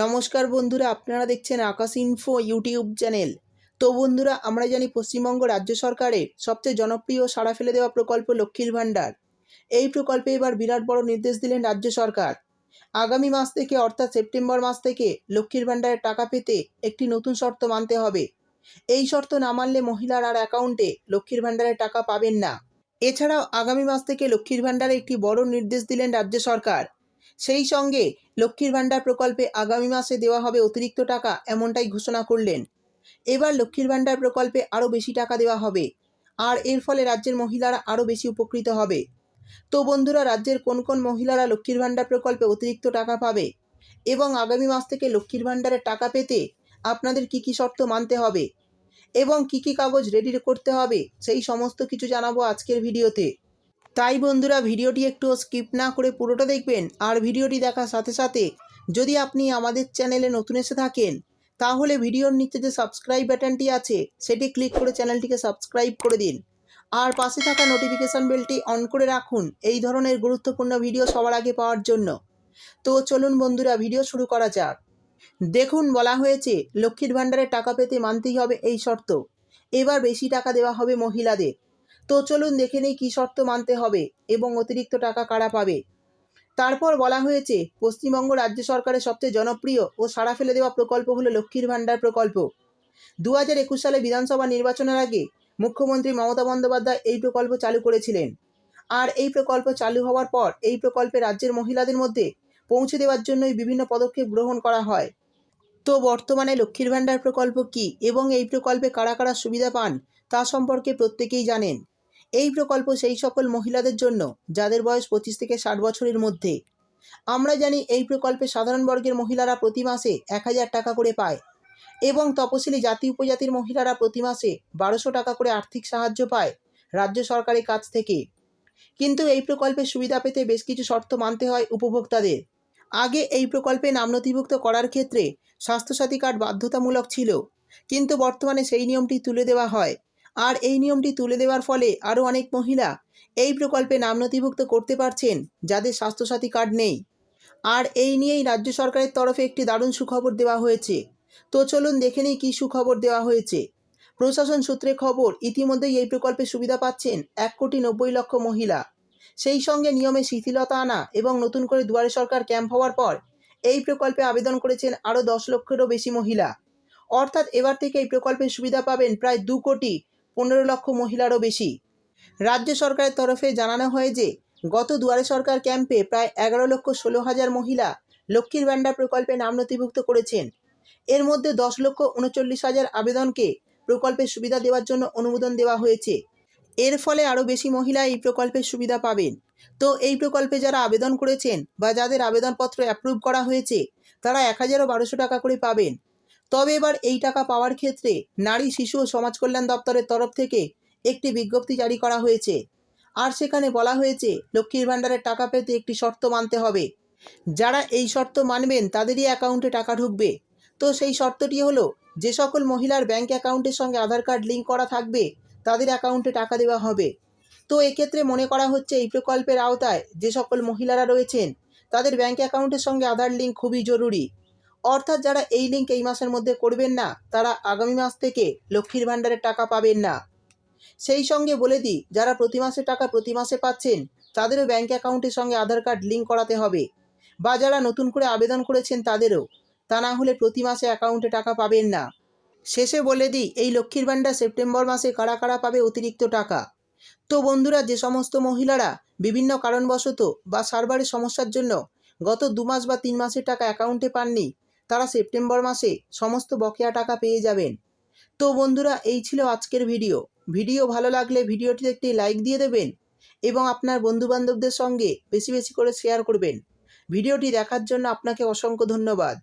নমস্কার বন্ধুরা, আপনারা দেখছেন আকাশ ইনফো ইউটিউব চ্যানেল তো বন্ধুরা, আমরা জানি পশ্চিমবঙ্গ রাজ্য সরকারের সবচেয়ে জনপ্রিয় সাড়া ফেলে দেওয়া প্রকল্প লক্ষ্মীর ভাণ্ডার। এই প্রকল্পে এবার বিরাট বড় নির্দেশ দিলেন রাজ্য সরকার। আগামী মাস থেকে, অর্থাৎ সেপ্টেম্বর মাস থেকে লক্ষ্মীর ভাণ্ডারের টাকা পেতে একটি নতুন শর্ত মানতে হবে। এই শর্ত না মানলে মহিলার আর অ্যাকাউন্টে লক্ষ্মীর ভাণ্ডারের টাকা পাবেন না। এছাড়াও আগামী মাস থেকে লক্ষ্মীর ভাণ্ডারে একটি বড় নির্দেশ দিলেন রাজ্য সরকার। সেই সঙ্গে লক্ষ্মীর ভাণ্ডার প্রকল্পে আগামী মাসে দেওয়া হবে অতিরিক্ত টাকা, এমনটাই ঘোষণা করলেন। এবার লক্ষ্মীর ভাণ্ডার প্রকল্পে আরও বেশি টাকা দেওয়া হবে, আর এর ফলে রাজ্যের মহিলারা আরও বেশি উপকৃত হবে। তো বন্ধুরা, রাজ্যের কোন কোন মহিলারা লক্ষ্মীর ভাণ্ডার প্রকল্পে অতিরিক্ত টাকা পাবে এবং আগামী মাস থেকে লক্ষ্মীর ভাণ্ডারের টাকা পেতে আপনাদের কি কি শর্ত মানতে হবে এবং কি কি কাগজ রেডি করতে হবে, সেই সমস্ত কিছু জানাব আজকের ভিডিওতে। তাই বন্ধুরা ভিডিওটি একটু স্কিপ না করে পুরোটা দেখবেন আর ভিডিওটি দেখার সাথে সাথে যদি আপনি আমাদের চ্যানেলে নতুন এসে থাকেন, তাহলে ভিডিওর নিচে যে সাবস্ক্রাইব বাটনটি আছে, সেটি ক্লিক করে চ্যানেলটিকে সাবস্ক্রাইব করে দিন। আর পাশে থাকা নোটিফিকেশান বেলটি অন করে রাখুন, এই ধরনের গুরুত্বপূর্ণ ভিডিও সবার আগে পাওয়ার জন্য। তো চলুন বন্ধুরা ভিডিও শুরু করা যাক। দেখুন, বলা হয়েছে, লক্ষ্মীর ভাণ্ডারের টাকা পেতে মানতেই হবে এই শর্ত। এবার বেশি টাকা দেওয়া হবে মহিলাদের। তো চলুন দেখে নেই কী শর্ত মানতে হবে এবং অতিরিক্ত টাকা কারা পাবে। তারপর বলা হয়েছে, পশ্চিমবঙ্গ রাজ্য সরকারের সবচেয়ে জনপ্রিয় ও সাড়া ফেলে দেওয়া প্রকল্প হলো লক্ষ্মীর ভাণ্ডার প্রকল্প। দু হাজার একুশ সালে বিধানসভা নির্বাচনের আগে মুখ্যমন্ত্রী মমতা বন্দ্যোপাধ্যায় এই প্রকল্প চালু করেছিলেন। আর এই প্রকল্প চালু হওয়ার পর এই প্রকল্পে রাজ্যের মহিলাদের মধ্যে পৌঁছে দেওয়ার জন্যই বিভিন্ন পদক্ষেপ গ্রহণ করা হয়। তো বর্তমানে লক্ষ্মীর ভাণ্ডার প্রকল্প কি এবং এই প্রকল্পে কারা কারা সুবিধা পান তা সম্পর্কে প্রত্যেকেই জানেন। এই প্রকল্প সেই সকল মহিলাদের জন্য, যাদের বয়স পঁচিশ থেকে ষাট বছরের মধ্যে। আমরা জানি এই প্রকল্পে সাধারণ বর্গের মহিলারা প্রতি মাসে এক হাজার টাকা করে পায় এবং তপশিলি জাতি উপজাতির মহিলারা প্রতি মাসে বারোশো টাকা করে আর্থিক সাহায্য পায় রাজ্য সরকারের কাছ থেকে। কিন্তু এই প্রকল্পের সুবিধা পেতে বেশ কিছু শর্ত মানতে হয় উপভোক্তাদের। আগে এই প্রকল্পে নাম নথিভুক্ত করার ক্ষেত্রে স্বাস্থ্যসাথী কার্ড বাধ্যতামূলক ছিল, কিন্তু বর্তমানে সেই নিয়মটি তুলে দেওয়া হয়। আর এই নিয়মটি তুলে দেওয়ার ফলে আরও অনেক মহিলা এই প্রকল্পে নাম নথিভুক্ত করতে পারছেন, যাদের স্বাস্থ্যসাথী কার্ড নেই। আর এই নিয়েই রাজ্য সরকারের তরফে একটি দারুণ সুখবর দেওয়া হয়েছে। তো চলুন দেখে নিই কী সুখবর দেওয়া হয়েছে। প্রশাসন সূত্রে খবর, ইতিমধ্যেই এই প্রকল্পে সুবিধা পাচ্ছেন এক কোটি নব্বই লক্ষ মহিলা। সেই সঙ্গে নিয়মে শিথিলতা আনা এবং নতুন করে দুয়ারে সরকার ক্যাম্প হওয়ার পর এই প্রকল্পে আবেদন করেছেন আরও দশ লক্ষেরও বেশি মহিলা। অর্থাৎ এবার থেকে এই প্রকল্পের সুবিধা পাবেন প্রায় দু কোটি পনেরো লক্ষ মহিলারও বেশি। রাজ্য সরকারের তরফে জানানো হয় যে, গত দুয়ারে সরকার ক্যাম্পে প্রায় এগারো লক্ষ ষোলো হাজার মহিলা লক্ষ্মীর ভাণ্ডার প্রকল্পে নাম নথিভুক্ত করেছেন। এর মধ্যে দশ লক্ষ উনচল্লিশ হাজার আবেদনকে প্রকল্পের সুবিধা দেওয়ার জন্য অনুমোদন দেওয়া হয়েছে। এর ফলে আরও বেশি মহিলা এই প্রকল্পের সুবিধা পাবেন। তো এই প্রকল্পে যারা আবেদন করেছেন বা যাদের আবেদনপত্র অ্যাপ্রুভ করা হয়েছে, তারা এক হাজারও বারোশো টাকা করে পাবেন। তবে এবার এই টাকা পাওয়ার ক্ষেত্রে নারী, শিশু ও সমাজ কল্যাণ দপ্তরের তরফ থেকে একটি বিজ্ঞপ্তি জারি করা হয়েছে। আর সেখানে বলা হয়েছে, লক্ষ্মীর ভাণ্ডারের টাকা পেতে একটি শর্ত মানতে হবে। যারা এই শর্ত মানবেন, তাদেরই অ্যাকাউন্টে টাকা ঢুকবে। তো সেই শর্তটি হলো, যে সকল মহিলার ব্যাংক অ্যাকাউন্টের সঙ্গে আধার কার্ড লিঙ্ক করা থাকবে, তাদের অ্যাকাউন্টে টাকা দেওয়া হবে। তো এক্ষেত্রে মনে করা হচ্ছে, এই প্রকল্পের আওতায় যে সকল মহিলারা রয়েছেন, তাদের ব্যাংক অ্যাকাউন্টের সঙ্গে আধার লিঙ্ক খুবই জরুরি। অর্থাৎ যারা এই লিঙ্ক এই মাসের মধ্যে করবেন না, তারা আগামী মাস থেকে লক্ষ্মীর ভাণ্ডারের টাকা পাবেন না। সেই সঙ্গে বলে দিই, যারা প্রতি মাসে টাকা প্রতি মাসে পাচ্ছেন, তাদেরও ব্যাঙ্ক অ্যাকাউন্টের সঙ্গে আধার কার্ড লিঙ্ক করাতে হবে। বা যারা নতুন করে আবেদন করেছেন, তাদেরও। তা না হলে প্রতি মাসে অ্যাকাউন্টে টাকা পাবেন না। শেষে বলে দিই, এই লক্ষ্মীর ভাণ্ডার সেপ্টেম্বর মাসে কারা কারা পাবে অতিরিক্ত টাকা? তো বন্ধুরা, যে সমস্ত মহিলারা বিভিন্ন কারণবশত বা সার্ভারের সমস্যার জন্য গত দু মাস বা তিন মাসের টাকা অ্যাকাউন্টে পাননি তারা সেপ্টেম্বর মাসে সমস্ত বকেয়া টাকা পেয়ে যাবেন। তো বন্ধুরা, এই ছিল আজকের ভিডিও। ভিডিও ভালো লাগলে ভিডিওটিতে একটি লাইক দিয়ে দেবেন এবং আপনার বন্ধুবান্ধবদের সঙ্গে বেশি বেশি করে শেয়ার করবেন। ভিডিওটি দেখার জন্য আপনাকে অসংখ্য ধন্যবাদ।